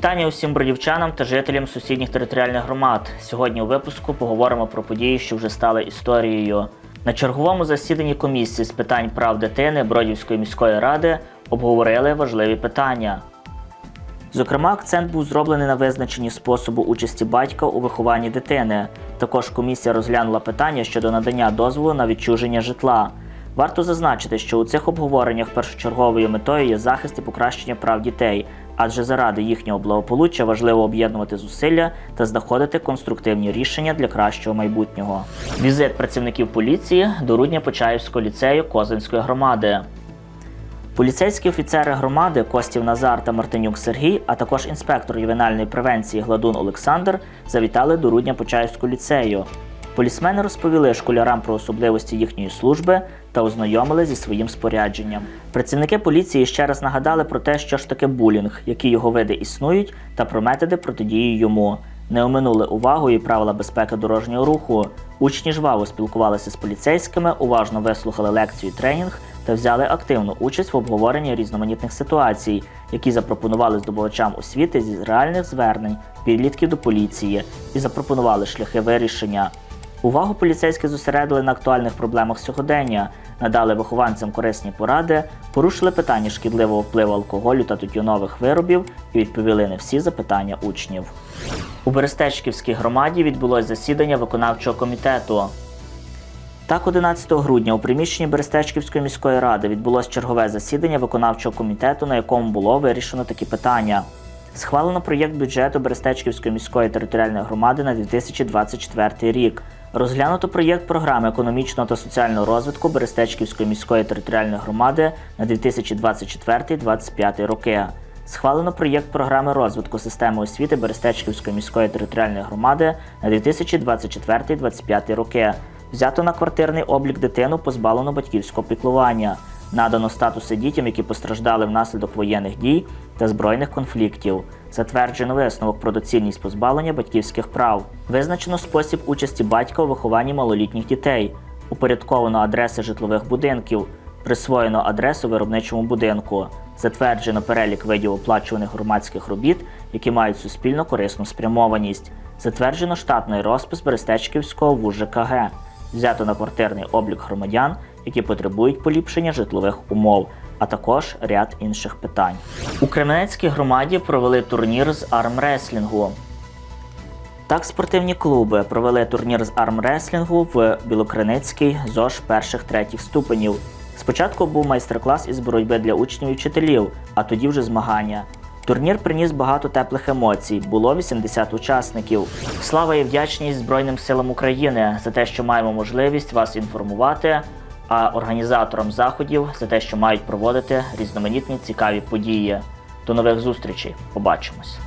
Вітання усім бродівчанам та жителям сусідніх територіальних громад. Сьогодні у випуску поговоримо про події, що вже стали історією. На черговому засіданні комісії з питань прав дитини Бродівської міської ради обговорили важливі питання. Зокрема, акцент був зроблений на визначенні способу участі батька у вихованні дитини. Також комісія розглянула питання щодо надання дозволу на відчуження житла. Варто зазначити, що у цих обговореннях першочерговою метою є захист і покращення прав дітей, адже заради їхнього благополуччя важливо об'єднувати зусилля та знаходити конструктивні рішення для кращого майбутнього. Візит працівників поліції до Рудня Почаївського ліцею Козинської громади. Поліцейські офіцери громади Костів Назар та Мартинюк Сергій, а також інспектор ювенальної превенції Гладун Олександр завітали до Рудня Почаївського ліцею. Полісмени розповіли школярам про особливості їхньої служби та ознайомили зі своїм спорядженням. Працівники поліції ще раз нагадали про те, що ж таке булінг, які його види існують, та про методи протидії йому. Не оминули увагою і правила безпеки дорожнього руху. Учні жваво спілкувалися з поліцейськими, уважно вислухали лекцію тренінг та взяли активну участь в обговоренні різноманітних ситуацій, які запропонували здобувачам освіти зі реальних звернень, підлітків до поліції і запропонували шляхи вирішення. Увагу поліцейські зосередили на актуальних проблемах сьогодення, надали вихованцям корисні поради, порушили питання шкідливого впливу алкоголю та тютюнових виробів і відповіли на всі запитання учнів. У Берестечківській громаді відбулось засідання виконавчого комітету. Так, 11 грудня у приміщенні Берестечківської міської ради відбулось чергове засідання виконавчого комітету, на якому було вирішено такі питання. Схвалено проєкт бюджету Берестечківської міської територіальної громади на 2024 рік. Розглянуто проєкт програми економічного та соціального розвитку Берестечківської міської територіальної громади на 2024-2025 роки. Схвалено проєкт програми розвитку системи освіти Берестечківської міської територіальної громади на 2024-2025 роки. Взято на квартирний облік дитину, позбавлену батьківського піклування. Надано статуси дітям, які постраждали внаслідок воєнних дій та збройних конфліктів. Затверджено висновок про доцільність позбавлення батьківських прав. Визначено спосіб участі батька у вихованні малолітніх дітей. Упорядковано адреси житлових будинків. Присвоєно адресу виробничому будинку. Затверджено перелік видів оплачуваних громадських робіт, які мають суспільно корисну спрямованість. Затверджено штатний розпис Берестечківського ВУЖКГ. Взято на квартирний облік громадян, які потребують поліпшення житлових умов, а також ряд інших питань. У Кременецькій громаді провели турнір з армреслінгу. Так, спортивні клуби провели турнір з армреслінгу в Білокриницький ЗОЖ перших третіх ступенів. Спочатку був майстер-клас із боротьби для учнів і вчителів, а тоді вже змагання. Турнір приніс багато теплих емоцій. Було 80 учасників. Слава і вдячність Збройним силам України за те, що маємо можливість вас інформувати, а організаторам заходів за те, що мають проводити різноманітні цікаві події. До нових зустрічей. Побачимось.